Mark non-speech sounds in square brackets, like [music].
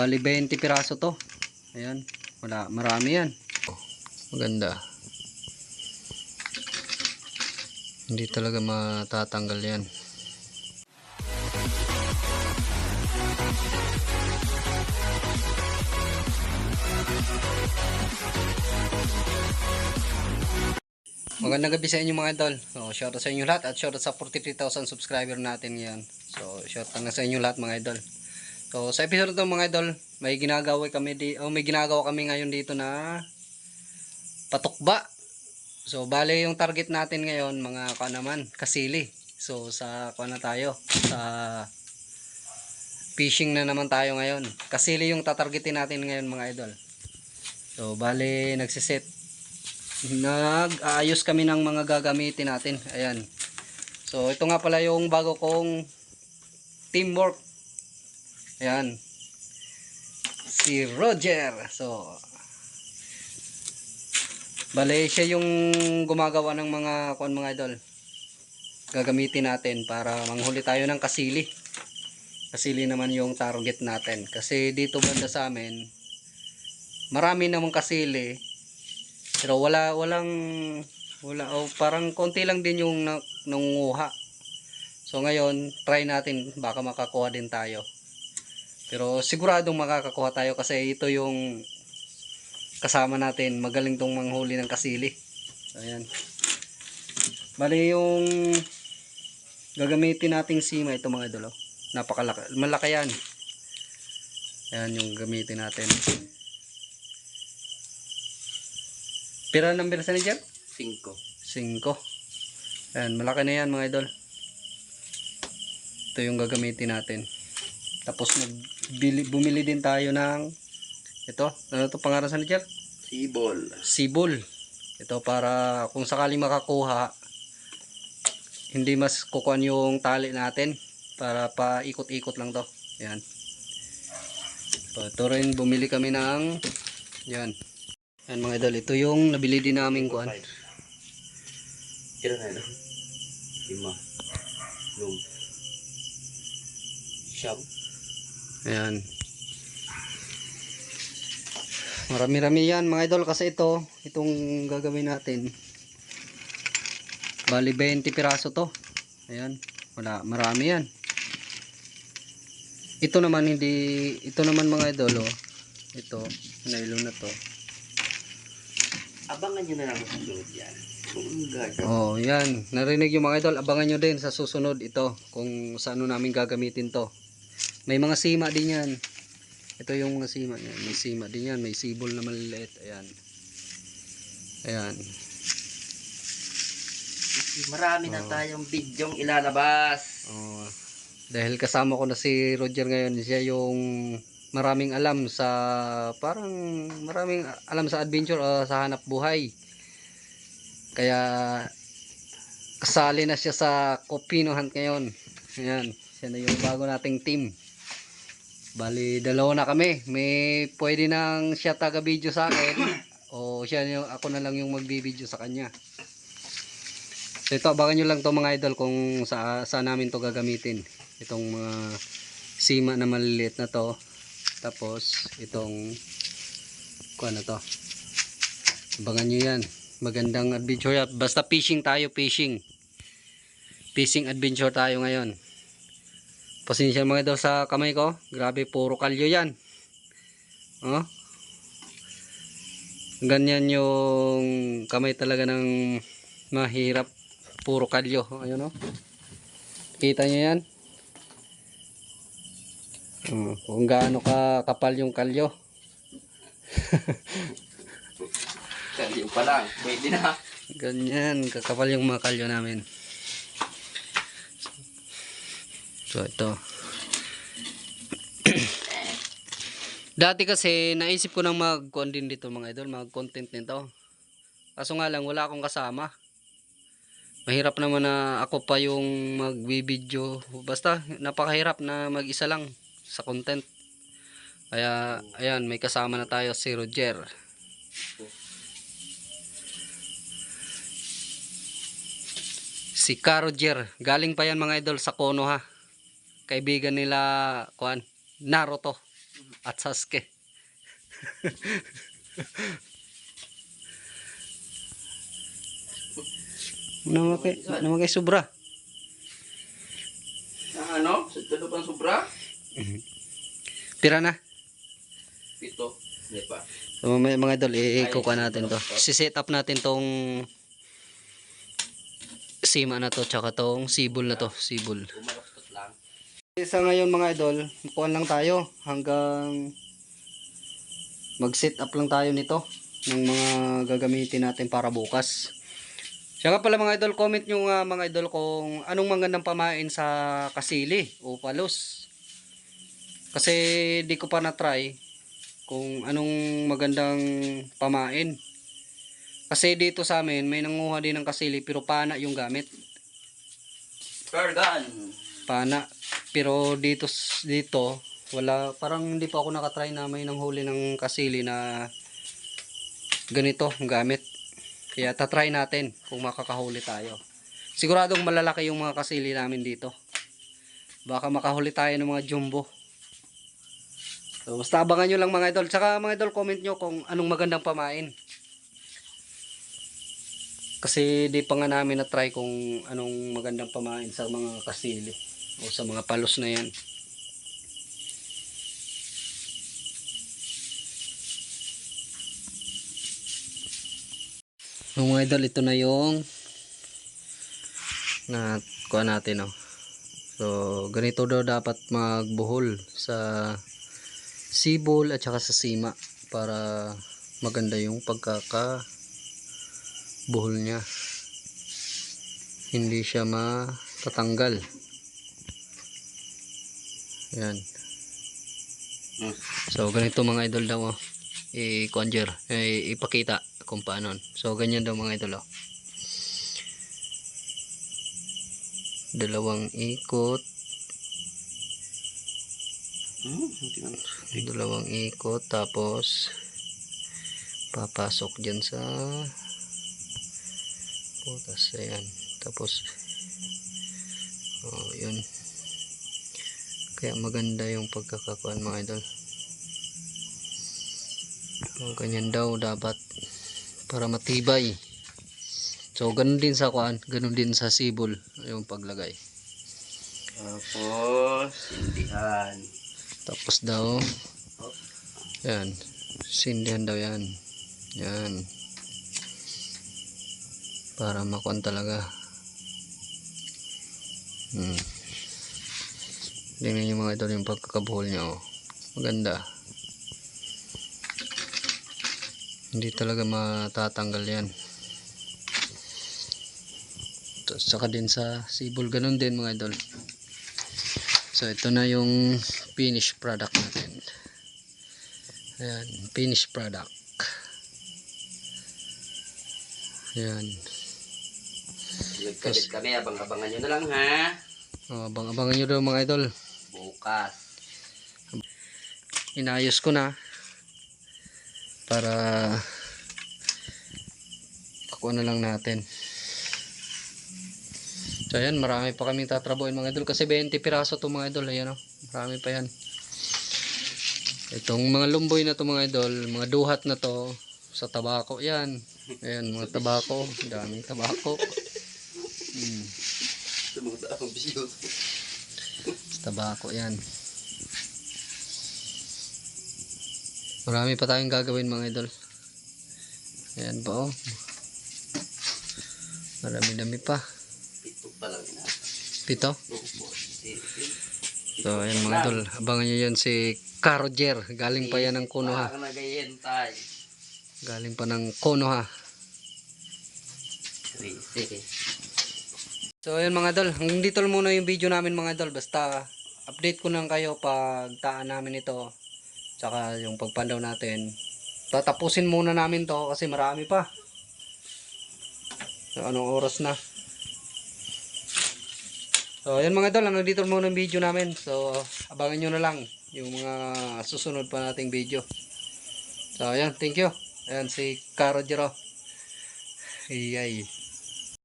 Bali 20 piraso to. Ayan. Wala, marami yan. Maganda. Hindi talaga matatanggal yan. Magandang gabi sa inyo mga idol. So, shout out sa inyo lahat at shout out sa 43,000 subscriber natin ngayon. So, shout out na sa inyo lahat mga idol. So, sa episode to mga idol, may ginagawa kami di oh, may ginagawa kami ngayon dito na patukba. So, bale yung target natin ngayon mga ka naman, kasili. So, sa kuha na tayo sa fishing na naman tayo ngayon. Kasili yung tatargetin natin ngayon mga idol. So, bale nagsiset nag-aayos kami ng mga gagamitin natin. Ayan. So, ito nga pala yung bago kong teamwork. Ayan. Si Roger. So, bale siya yung gumagawa ng mga kuan mga idol. Gagamitin natin para manghuli tayo ng kasili. Kasili naman yung target natin. Kasi dito banda sa amin, marami namang kasili. Pero wala walang wala oh, parang konti lang din yung na, nangunguha. So ngayon, try natin baka makakuha din tayo. Pero siguradong makakakuha tayo kasi ito yung kasama natin. Magaling tong manghuli ng kasili. Ayan. Bali yung gagamitin nating sima ito mga idol. oh. Napakalaki. Malaki yan. Ayan yung gamitin natin. Pira ng birsa ni Jeff? 5. 5. Ayan, malaki na yan mga idol. Ito yung gagamitin natin. Tapos nagbili, bumili din tayo ng ito. Ano ito pangalan sa ni Jeff? Sibol. Sibol. Ito para kung sakaling makakuha, hindi mas kukuhan yung tali natin para pa ikot-ikot lang to. Ayan. So, ito rin bumili kami ng yan. Yan mga idol, ito yung nabili din namin kuan. Kira na ito. Lima. Lum. Siyam. Ayan. Marami-rami yan mga idol kasi ito, itong gagawin natin. Bali 20 piraso to. Ayan. Wala, marami yan. Ito naman hindi, ito naman mga idol oh. Ito, nylon na to. Abangan nyo na lang sa sunod yan. Oh, yan. Narinig yung mga idol. Abangan nyo din sa susunod ito kung saan namin gagamitin to. May mga sima din yan. Ito yung mga sima niya. May sima din yan. May sibol na maliliit. Ayan. Ayan. Marami na tayong bidyong ilalabas. Oh, dahil kasama ko na si Roger ngayon, siya yung maraming alam sa parang maraming alam sa adventure o sa hanap buhay. Kaya kasali na siya sa Copino Hunt ngayon. Ayan, siya na yung bago nating team. Bali, dalawa na kami. May pwede nang siya taga video sa akin [coughs] o siya yung ako na lang yung magbibideo sa kanya. So ito, abangan nyo lang to mga idol kung sa, saan namin to gagamitin. Itong mga sima na maliliit na to. Tapos, itong kuha na to. Abangan nyo yan. Magandang adventure. Basta fishing tayo, fishing. Fishing adventure tayo ngayon. Pasensya mga idol sa kamay ko. Grabe, puro kalyo yan. Oh. Ganyan yung kamay talaga ng mahirap puro kalyo ayun oh kita nyo yan Oh, kung gaano ka kapal yung kalyo Kalyo pa lang. Pwede na. ganyan kakapal yung mga kalyo namin so ito. Dati kasi naisip ko nang mag din dito mga idol. Mag content nito kaso nga lang wala akong kasama. Mahirap naman na ako pa yung magbibideo basta napakahirap na mag isa lang sa content. Kaya ayan may kasama na tayo si Roger. Si Ka galing pa yan mga idol sa Kono ha kaibigan nila kuan Naruto at Sasuke. naman kay, naman kay sobra. Ano? Tulo pang sobra? Pira na. Pito. Hindi pa. So, may mga idol, i-ikuha natin to. Si-set up natin tong sima na to, tsaka tong sibol na to, sibol. Umarapot lang. Sa ngayon mga idol, kuhan lang tayo hanggang mag-set up lang tayo nito ng mga gagamitin natin para bukas. Siya nga pala mga idol, comment nyo nga mga idol kung anong magandang pamain sa kasili o palos. Kasi di ko pa na-try kung anong magandang pamain. Kasi dito sa amin, may nanguha din ng kasili pero pana yung gamit. Cardan. pana pero dito dito wala parang hindi pa ako nakatry na may nanghuli ng kasili na ganito ang gamit. Kaya tatry natin kung makakahuli tayo. Siguradong malalaki yung mga kasili namin dito. Baka makahuli tayo ng mga jumbo. So basta abangan nyo lang mga idol. Tsaka mga idol comment nyo kung anong magandang pamain. Kasi di pa nga namin na try kung anong magandang pamain sa mga kasili o sa mga palos na yan. So, mga idol, ito na yung na kuha natin oh. So, ganito daw dapat magbuhol sa sibol at saka sa sima para maganda yung pagkaka buhol niya. Hindi siya matatanggal. Yan. Hmm. So, ganito mga idol daw, oh. I-conjure, eh, ipakita kung paano. So, ganyan daw mga idol, oh. Dalawang ikot, Hmm, dalawang ikot, tapos papasok dyan sa putas, ayan. Tapos, oh, yun. Kaya maganda yung pagkakakuan mga idol. So, ganyan daw dapat para matibay. So, ganun din sa kuan, ganun din sa sibol yung paglagay. Tapos, sindihan. Tapos daw, yan, sindihan daw yan. Yan. Para makuan talaga. Hmm. Tingnan nyo mga idol yung pagkakabuhol niya, oh. Maganda. Hindi talaga matatanggal yan. Tapos saka din sa sibol, ganun din mga idol. So ito na yung finished product natin. Ayan, finished product. Ayan. Nagkalit kami, abang-abangan nyo na lang ha. Oh, abang-abangan nyo daw mga idol. Bukas. Inayos ko na para kukuha na lang natin. So ayan, marami pa kaming tatrabuhin mga idol kasi 20 piraso to mga idol. Ayan o, marami pa yan. Itong mga lumboy na to mga idol, mga duhat na to sa tabako yan. Ayan, mga tabako, daming tabako. Hmm, Tumuta ang bisyo. sa tabako yan. Marami pa tayong gagawin mga idol. Ayan pa oh. Marami-dami pa. Pito pa lang. Pito. So ayan mga idol. Abangan nyo yan si Karoger. Galing pa yan ng. Parang nagayentay. Galing pa ng Konoha. Sige. So ayan mga idol. Hanggang dito muna yung video namin mga idol. Basta update ko lang kayo pag taan namin ito. Tsaka yung pagpandaw natin. Tatapusin muna namin to kasi marami pa. So, anong oras na? So, ayan mga idol, hanggang dito muna yung video namin. So, abangan nyo na lang yung mga susunod pa nating video. So, ayan, thank you. Ayan si Caro Jero. Iyay.